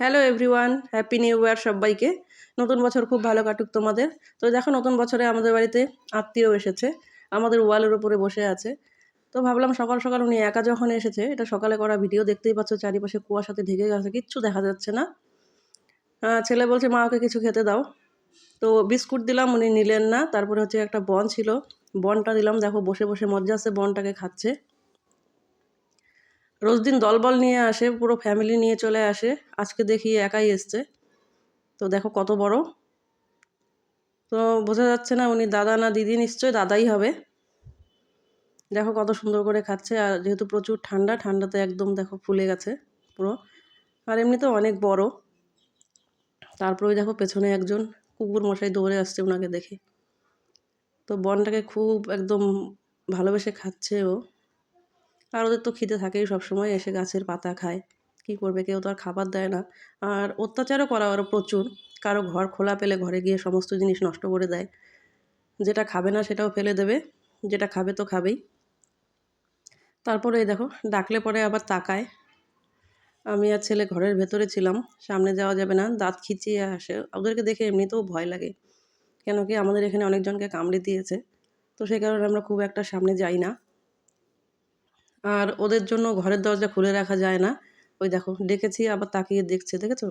Hello everyone happy new year সবাইকে। নতুন বছর খুব ভালো কাটুক তোমাদের। তো দেখো, নতুন বছরে আমাদের বাড়িতে আত্মীয় এসেছে। আমাদের ওয়ালের উপরে বসে আছে। তো ভাবলাম সকাল সকাল উনি একা যখন এসেছে, এটা সকালে করা ভিডিও, দেখতেই পাচ্ছ চারিপাশে কুয়াশাতে ঢেকে গেছে, কিচ্ছু দেখা যাচ্ছে না। ছেলে বলছে, মা, ওকে কিছু খেতে দাও। তো বিস্কুট দিলাম, উনি নিলেন না। তারপরে হচ্ছে একটা বন ছিল। বনটা দিলাম, দেখো, বসে বসে মজা আছে, বনটাকে খাচ্ছে। রোজ দিন দলবল নিয়ে আসে, পুরো ফ্যামিলি নিয়ে চলে আসে। আজকে দেখি একাই এসছে। তো দেখো কত বড়। তো বোঝা যাচ্ছে না উনি দাদা না দিদি, নিশ্চয়ই দাদাই হবে। দেখো কত সুন্দর করে খাচ্ছে। আর যেহেতু প্রচুর ঠান্ডা, ঠান্ডাতে একদম দেখো ফুলে গেছে পুরো। আর এমনিতেও অনেক বড়। তারপরে দেখো পেছনে একজন কুকুর মশাই দৌড়ে আসছে ওনাকে দেখে। তো বনটাকে খুব একদম ভালোবেসে খাচ্ছে ও। আর ওদের তো খিদে থাকেই সবসময়, এসে গাছের পাতা খায়। কি করবে? কেউ তো আর খাবার দেয় না। আর অত্যাচারও করা ওরা প্রচুর। কারও ঘর খোলা পেলে ঘরে গিয়ে সমস্ত জিনিস নষ্ট করে দেয়। যেটা খাবে না সেটাও ফেলে দেবে। যেটা খাবে তো খাবেই। তারপরে এই দেখো, ডাকলে পরে আবার তাকায়। আমি আর ছেলে ঘরের ভেতরে ছিলাম, সামনে যাওয়া যাবে না। দাঁত খিচিয়ে আসে। ওদেরকে দেখে এমনিতেও ভয় লাগে। কেন কি আমাদের এখানে অনেকজনকে কামড়ে দিয়েছে। তো সেই কারণে আমরা খুব একটা সামনে যাই না। আর ওদের জন্য ঘরের দরজা খুলে রাখা যায় না। ওই দেখো, ডেকেছি, আবার তাকিয়ে দেখছে, দেখেছ?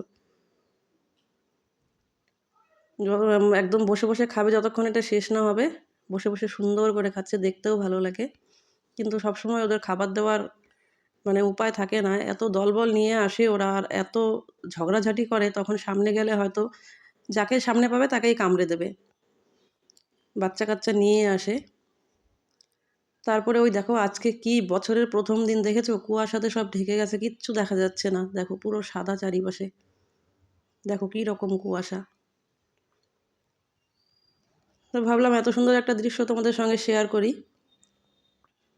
একদম বসে বসে খাবে যতক্ষণ এটা শেষ না হবে। বসে বসে সুন্দর করে খাচ্ছে, দেখতেও ভালো লাগে। কিন্তু সবসময় ওদের খাবার দেওয়ার মানে উপায় থাকে না। এত দলবল নিয়ে আসে ওরা, আর এত ঝগড়াঝাটি করে, তখন সামনে গেলে হয়তো যাকে সামনে পাবে তাকেই কামড়ে দেবে। বাচ্চা কাচ্চা নিয়ে আসে। তারপরে ওই দেখো আজকে কি বছরের প্রথম দিন দেখেছ? কুয়াশাতে সব ঢেকে গেছে, কিচ্ছু দেখা যাচ্ছে না। দেখো পুরো সাদা চারিপাশে। দেখো কি রকম কুয়াশা। তো ভাবলাম এত সুন্দর একটা দৃশ্য তোমাদের সঙ্গে শেয়ার করি।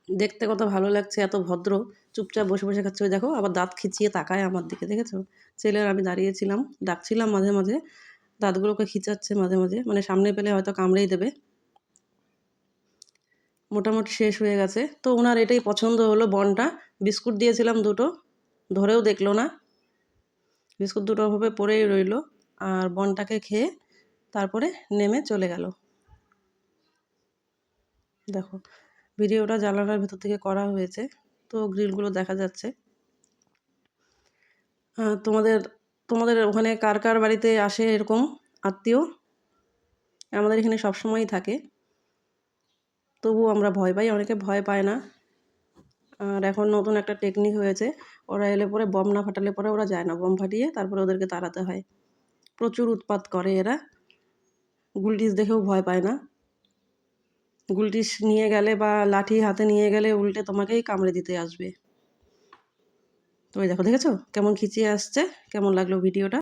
দেখতে কত ভালো লাগছে, এত ভদ্র। চুপচাপ বসে বসে খাচ্ছে। দেখো আবার দাঁত খিচিয়ে তাকায় আমার দিকে, দেখেছ? ছেলের আমি দাঁড়িয়েছিলাম, ডাকছিলাম মাঝে মাঝে। দাঁতগুলোকে খিচাচ্ছে মাঝে মাঝে। মানে সামনে পেলে হয়তো কামড়েই দেবে। মোটামুটি শেষ হয়ে গেছে। তো ওনার এটাই পছন্দ হলো বনটা। বিস্কুট দিয়েছিলাম দুটো, ধরেও দেখল না। বিস্কুট দুটো ভাবে পরেই রইল আর বনটাকে খেয়ে তারপরে নেমে চলে গেল। দেখো, ভিডিওটা জানালার ভেতর থেকে করা হয়েছে, তো গ্রিলগুলো দেখা যাচ্ছে। তোমাদের তোমাদের ওখানে কার কার বাড়িতে আসে এরকম আত্মীয়? আমাদের এখানে সবসময়ই থাকে। তবুও আমরা ভয় পাই, অনেকে ভয় পায় না। আর এখন নতুন একটা টেকনিক হয়েছে, ওরা এলে পরে বম না ফাটালে পরে ওরা যায় না বম ফাটিয়ে তারপরে ওদেরকে তাড়াতে হয়। প্রচুর উৎপাত করে এরা। গুলটিস দেখেও ভয় পায় না। গুলটিস নিয়ে গেলে বা লাঠি হাতে নিয়ে গেলে উল্টে তোমাকেই কামড়ে দিতে আসবে। তো দেখো, দেখেছ? কেমন খিচিয়ে আসছে, কেমন লাগল ভিডিওটা?